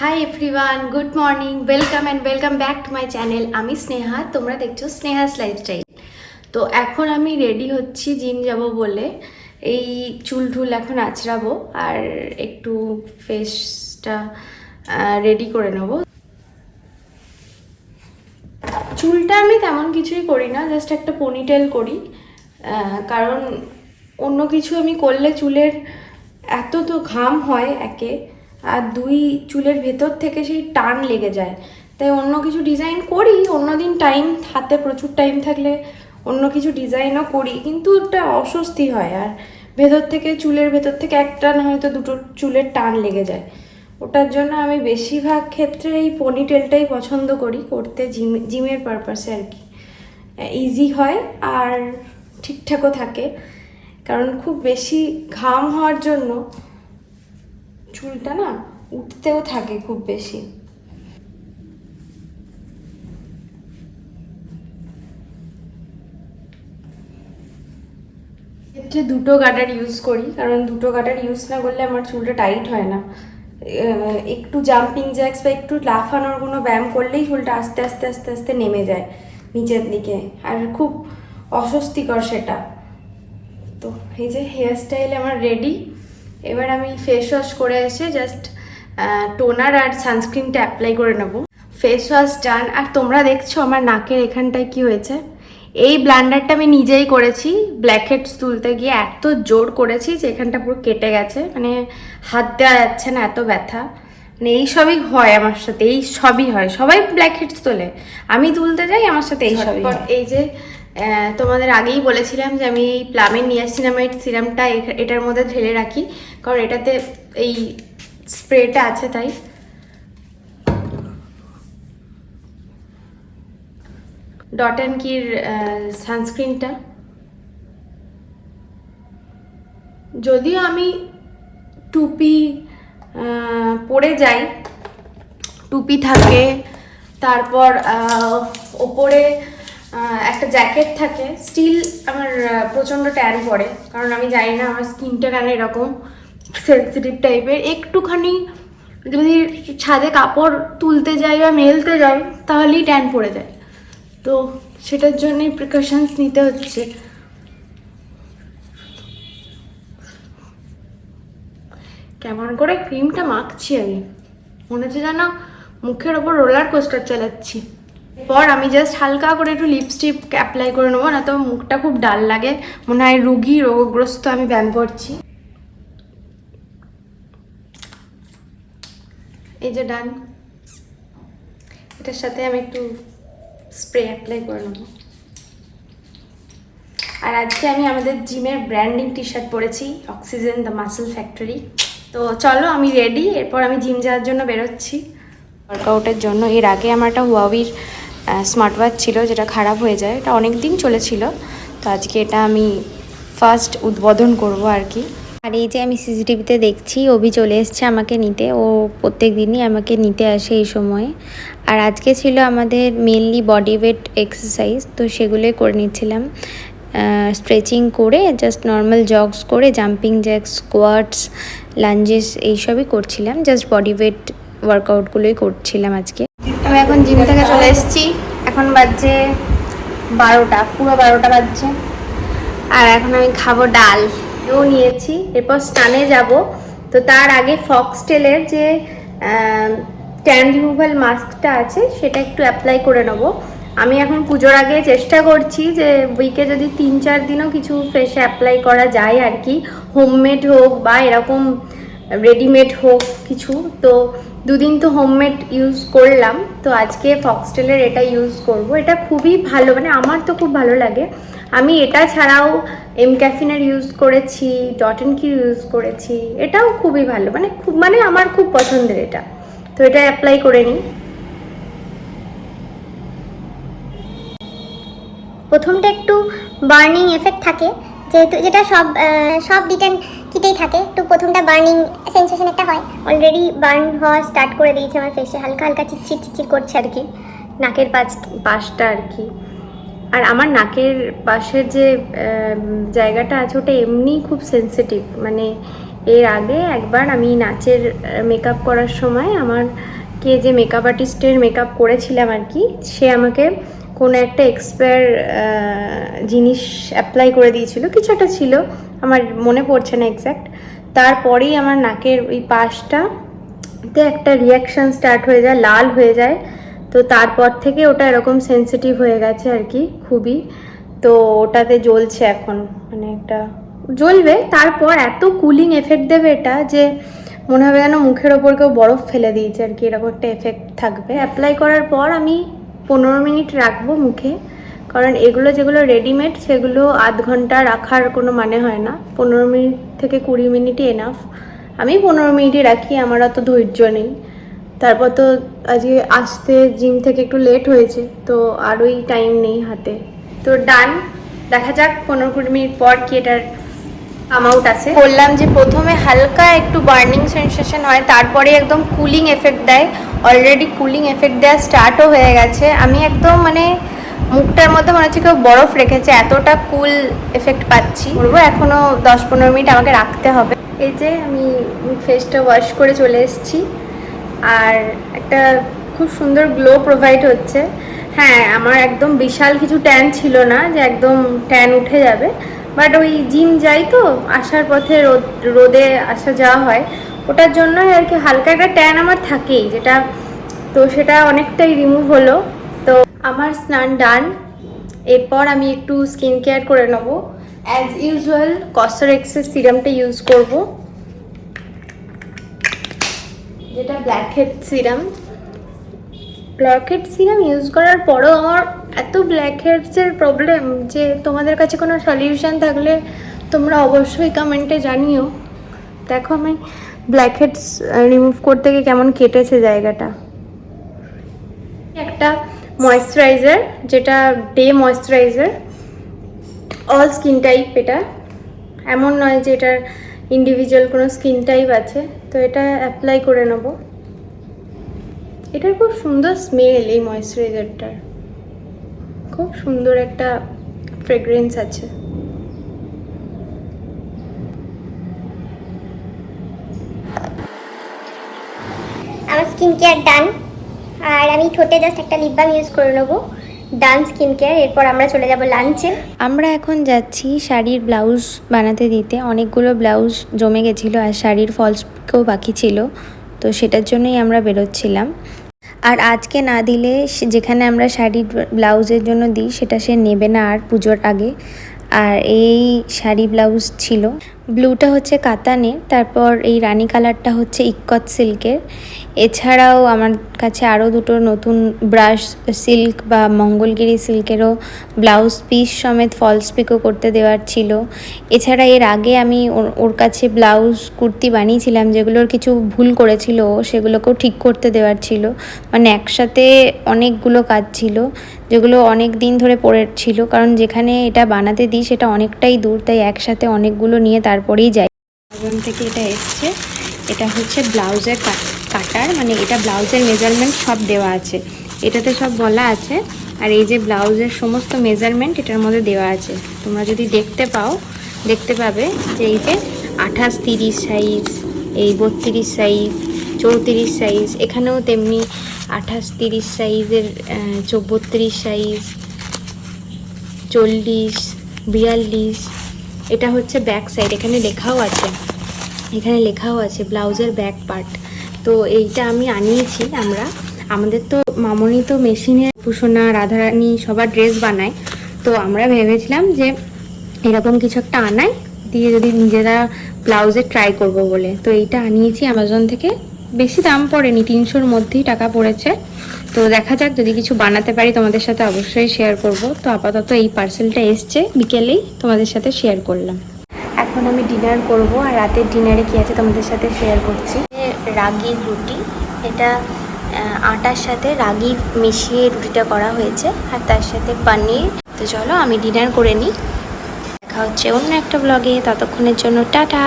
Hi everyone good morning welcome and welcome back to my channel আমি স্নেহা, তোমরা দেখছ স্নেহাস lifestyle তো এখন আমি রেডি হচ্ছি জিম যাব বলে। এই চুল টুল এখন আঁচড়াবো আর একটু ফেসটা রেডি করে নেব। চুলটা আমি তেমন কিছুই করি না জাস্ট একটা পনিটেল করি। কারণ অন্য কিছু আমি করলে চুলের এত তো ঘাম হয় একে। আর দুই চুলের ভেতর থেকে সেই টান লেগে যায়। তাই অন্য কিছু ডিজাইন করি অন্যদিন টাইম হাতে প্রচুর টাইম থাকলে অন্য কিছু ডিজাইনও করি, কিন্তু একটা অস্বস্তি হয়। আর ভেতর থেকে, চুলের ভেতর থেকে একটা না হয়তো দুটো চুলের টান লেগে যায়। ওটার জন্য আমি বেশিরভাগ ক্ষেত্রে এই পনিটেলটাই পছন্দ করি, করতে জিম জিমের পারপাসে আর কি। ইজি হয় আর ঠিকঠাকও থাকে। কারণ খুব বেশি ঘাম হওয়ার জন্য চুলটা না উঠতেও থাকে খুব বেশি। দুটো গার্ডার ইউজ করি, কারণ দুটো গার্ডার ইউজ না করলে আমার চুলটা টাইট হয় না। একটু জাম্পিং জ্যাক্স বা একটু লাফানোর কোনো ব্যায়াম করলেই চুলটা আস্তে আস্তে আস্তে আস্তে নেমে যায় নিচের দিকে। আর খুব অস্বস্তিকর সেটা। তো এই যে হেয়ার স্টাইল আমার রেডি এবার আমি ফেস ওয়াশ করে এসে জাস্ট টোনার আর সানস্ক্রিনটা অ্যাপ্লাই করে নেব। ফেস ওয়াশ ডান আর তোমরা দেখছ আমার নাকের এখানটায় কি হয়েছে? এই ব্লান্ডারটা আমি নিজেই করেছি ব্ল্যাক হেডস তুলতে গিয়ে এত জোর করেছি যে এখানটা পুরো কেটে গেছে মানে হাত দেওয়া যাচ্ছে না এত ব্যথা। মানে এই সবই হয় আমার সাথে এই সবই হয়। সবাই ব্ল্যাক হেডস তোলে। আমি তুলতে যাই আমার সাথে এই সবই। এই যে তোমাদের আগেই বলেছিলাম যে আমি এই প্লামের নিয়াসিনামাইড সিরামটা এটার মধ্যে ঢেলে রাখি, কারণ এটাতে এই স্প্রেটা আছে তাই। ডট অ্যান্ড কির সানস্ক্রিনটা। যদিও আমি টুপি পরে যাই, টুপি থাকে, তারপর ওপরে একটা জ্যাকেট থাকে। স্টিল আমার প্রচণ্ড ট্যান পড়ে। কারণ আমি জানি না আমার স্কিনটা কেন এরকম সেন্সিটিভ টাইপের একটুখানি যদি ছাদে কাপড় তুলতে যাই বা মেলতে যাই, তাহলেই ট্যান পড়ে যায়। তো সেটার জন্যই প্রিকশনস নিতে হচ্ছে। কেমন করে ক্রিমটা মাখছি আমি? মনে হচ্ছে যেন মুখের ওপর রোলার কোস্টার চালাচ্ছি। পর আমি জাস্ট হালকা করে একটু লিপস্টিক অ্যাপ্লাই করে নেব, না তো মুখটা খুব ডাল লাগে। মনে হয় রুগী, রোগগ্রস্ত আমি ব্যায়াম করছি। এই যে ডান এটার সাথে আমি একটু স্প্রে অ্যাপ্লাই করে নেব। আর আজকে আমি আমাদের জিমের ব্র্যান্ডিং টি শার্ট পরেছি অক্সিজেন দ্য মাসেল ফ্যাক্টরি তো চলো আমি রেডি এরপর আমি জিম যাওয়ার জন্য বেরোচ্ছি। ওয়ার্কআউটের জন্য, এর আগে আমার একটা হুয়াবির স্মার্ট ওয়াচ ছিল, যেটা খারাপ হয়ে যায়। এটা অনেক দিন চলেছিল। তো আজকে এটা আমি ফার্স্ট উদ্বোধন করব আর কি। আর এই যে আমি সিসিটিভিতে দেখছি, অভি চলে এসছে আমাকে নিতে। ও প্রত্যেক দিনই আমাকে নিতে আসে এই সময়ে। আর আজকে ছিল আমাদের মেনলি বডি ওয়েট এক্সারসাইজ তো সেগুলোই করে নিচ্ছিলাম। স্ট্রেচিং করে জাস্ট নর্মাল জগস করে জাম্পিং জ্যাক্স স্কোয়াটস লাঞ্জেস এইসবই করছিলাম। জাস্ট বডি ওয়েট ওয়ার্কআউটগুলোই করছিলাম আজকে। আমি এখন জিম থেকে চলে এসেছি। এখন বাজছে বারোটা, পুরো বারোটা বাজছে। আর এখন আমি খাব ডাল। ও নিয়েছি। এরপর স্টানে যাব। তো তার আগে ফক্সটেলের যে ট্যান রিমুভাল মাস্কটা আছে, সেটা একটু অ্যাপ্লাই করে নেব। আমি এখন পুজোর আগে চেষ্টা করছি যে, উইকে যদি তিন চার দিনও কিছু ফেসে অ্যাপ্লাই করা যায় আর কি। হোমমেড হোক বা এরকম রেডিমেড হোক কিছু। তো দুদিন তো হোমমেড ইউজ করলাম। তো আজকে ফক্সটেলের এটা ইউজ করব। এটা খুবই ভালো মানে আমার তো খুব ভালো লাগে। আমি এটা ছাড়াও এম ক্যাফিনের ইউজ করেছি ডট অ্যান্ড কি ইউজ করেছি। এটাও খুবই ভালো মানে খুব মানে আমার খুব পছন্দের এটা। তো এটা অ্যাপ্লাই করে নিই। প্রথমটা একটু বার্নিং এফেক্ট থাকে। যেহেতু যেটা সব সব রিটার্ন কিটেই থাকে, একটু প্রথমটা বার্নিং সেন্সেশন একটা হয়। অলরেডি বার্ন হওয়া স্টার্ট করে দিয়েছে আমার ফেসে হালকা হালকা চিটচিট চিটচিট করছে আর কি। নাকের পাশ, পাশটা আর কি। আর আমার নাকের পাশের যে জায়গাটা আছে, ওটা এমনিই খুব সেন্সিটিভ মানে এর আগে একবার আমি নাচের মেকআপ করার সময় আমার কে যে মেকআপ আর্টিস্টের মেকআপ করেছিলাম আর কি, সে আমাকে কোনো একটা এক্সপায়ার জিনিস অ্যাপ্লাই করে দিয়েছিল। কিছু একটা ছিল, আমার মনে পড়ছে না এক্স্যাক্ট তারপরেই আমার নাকের ওই পাশটা তে একটা রিয়াকশান স্টার্ট হয়ে যায়, লাল হয়ে যায়। তো তারপর থেকে ওটা এরকম সেন্সিটিভ হয়ে গেছে আর কি, খুবই। তো ওটাতে জ্বলছে এখন মানে একটা জ্বলবে। তারপর এত কুলিং এফেক্ট দেবে এটা যে মনে হবে যেন মুখের ওপর কেউ বরফ ফেলে দিয়েছে আর কি, এরকম একটা এফেক্ট থাকবে। অ্যাপ্লাই করার পর আমি পনেরো মিনিট রাখব মুখে, কারণ এগুলো যেগুলো রেডিমেড সেগুলো আধ ঘণ্টা রাখার কোনো মানে হয় না। পনেরো মিনিট থেকে কুড়ি মিনিটই এনাফ আমি পনেরো মিনিটই রাখি, আমার অত ধৈর্য নেই। তারপর তো আজকে আসতে জিম থেকে একটু লেট হয়েছে, তো আরোই টাইম নেই হাতে। তো ডান দেখা যাক পনেরো কুড়ি মিনিট পর কি এটার আউট আছে। বললাম যে প্রথমে হালকা একটু বার্নিং সেন্সেশন হয়, তারপরে একদম কুলিং এফেক্ট দেয়। অলরেডি কুলিং এফেক্ট দেওয়া স্টার্টও হয়ে গেছে। আমি একদম মানে মুখটার মধ্যে মনে হচ্ছে কেউ বরফ রেখেছে, এতটা কুল এফেক্ট পাচ্ছি। বলব এখনও দশ পনেরো মিনিট আমাকে রাখতে হবে। এই যে আমি ফেসটা ওয়াশ করে চলে এসেছি। আর একটা খুব সুন্দর গ্লো প্রোভাইড হচ্ছে। হ্যাঁ আমার একদম বিশাল কিছু ট্যান ছিল না যে একদম ট্যান উঠে যাবে। বাট ওই জিম যাই তো, আসার পথে রোদ, রোদে আসা যাওয়া হয়। ওটার জন্যই আর কি হালকা একটা ট্যান আমার থাকেই, যেটা তো সেটা অনেকটাই রিমুভ হলো। তো আমার স্নান ডান, এরপর আমি একটু স্কিন কেয়ার করে নেব। অ্যাজ ইউজুয়াল কস্টারেক্সের সিরামটা ইউজ করব। যেটা blackhead serum blackhead serum use করার পরেও আমার এত ব্ল্যাক হেডসের প্রবলেম যে তোমাদের কাছে কোনো সলিউশন থাকলে তোমরা অবশ্যই কমেন্টে জানিও। দেখো আমি ব্ল্যাক হেডস রিমুভ করতে গিয়ে কেমন কেটেছে জায়গাটা? একটা ময়েশ্চারাইজার যেটা day moisturiser all skin type এটা। এমন নয় যে এটার ইন্ডিভিজুয়াল কোনো স্কিন টাইপ আছে, তো এটা অ্যাপ্লাই করে নেব। এটার খুব সুন্দর স্মেল এই ময়েশ্চারাইজারটার খুব সুন্দর একটা ফ্রেগরেন্স আছে আমার স্কিন কেয়ার ডান আর আমি ঠোঁটে জাস্ট একটা লিপ বাম ইউজ করে নেব। ডান স্কিন কেয়ার এরপর আমরা চলে যাব লাঞ্চে আমরা এখন যাচ্ছি শাড়ির ব্লাউজ বানাতে দিতে। অনেকগুলো ব্লাউজ জমে গেছিল আর শাড়ির ফলসকেও বাকি ছিল, তো সেটার জন্যই আমরা বেরোচ্ছিলাম। আর আজকে না দিলে যেখানে আমরা শাড়ির ব্লাউজের জন্য দিই, সেটা সে নেবে না আর পুজোর আগে। আর এই শাড়ি ব্লাউজ ছিল। ব্লুটা হচ্ছে কাতানে, তারপর এই রানী কালারটা হচ্ছে ইক্কত সিল্কের এছাড়াও আমার কাছে আরও দুটো নতুন ব্রাশ, সিল্ক বা মঙ্গলগিরি সিল্কেরও ব্লাউজ পিস সমেত ফলস পিকও করতে দেওয়ার ছিল। এছাড়া এর আগে আমি ওর কাছে ব্লাউজ, কুর্তি বানিয়েছিলাম, যেগুলোর কিছু ভুল করেছিল সেগুলোকেও ঠিক করতে দেওয়ার ছিল। মানে একসাথে অনেকগুলো কাজ ছিল, যেগুলো অনেক দিন ধরে পড়ে ছিল, কারণ যেখানে এটা বানাতে দিই সেটা অনেকটাই দূর, তাই একসাথে অনেকগুলো নিয়ে তারপরেই যাই। ওখান থেকে এটা এসছে। এটা হচ্ছে ব্লাউজের কাটার মানে এটা ব্লাউজের মেজারমেন্ট সব দেওয়া আছে। এটাতে সব বলা আছে। আর এই যে ব্লাউজের সমস্ত মেজারমেন্ট এটার মধ্যে দেওয়া আছে। তোমরা যদি দেখতে পাও, দেখতে পাবে যে এই যে আঠাশ তিরিশ সাইজ এই বত্রিশ সাইজ চৌত্রিশ সাইজ এখানেও তেমনি আঠাশ তিরিশ সাইজের চৌবত্রিশ সাইজ চল্লিশ, বিয়াল্লিশ এটা হচ্ছে ব্যাক সাইড এখানে লেখাও আছে। এখানে লেখাও আছে ব্লাউজের ব্যাক পার্ট তো এইটা আমি আনিয়েছি আমরা। আমাদের তো মামনি তো মেশিনে ভূষণা রাধারানী সবার ড্রেস বানায়। তো আমরা ভেবেছিলাম যে এরকম কিছু একটা আনাই, দিয়ে যদি নিজেরা ব্লাউজে ট্রাই করব বলে। তো এইটা আনিয়েছি অ্যামাজন থেকে। বেশি দাম পড়েনি, তিনশোর মধ্যেই টাকা পড়েছে। তো দেখা যাক, যদি কিছু বানাতে পারি তোমাদের সাথে অবশ্যই শেয়ার করব। তো আপাতত এই পার্সেলটা এসছে, বিকেলেই তোমাদের সাথে শেয়ার করলাম। এখন আমি ডিনার করব, আর রাতের ডিনারে কি আছে তোমাদের সাথে শেয়ার করছি? রাগির রুটি, এটা আটার সাথে রাগি মিশিয়ে রুটিটা করা হয়েছে, আর তার সাথে পানির। তো চলো, আমি ডিনার করে নিই। দেখা হচ্ছে অন্য একটা ব্লগে ততক্ষণের জন্য টাটা!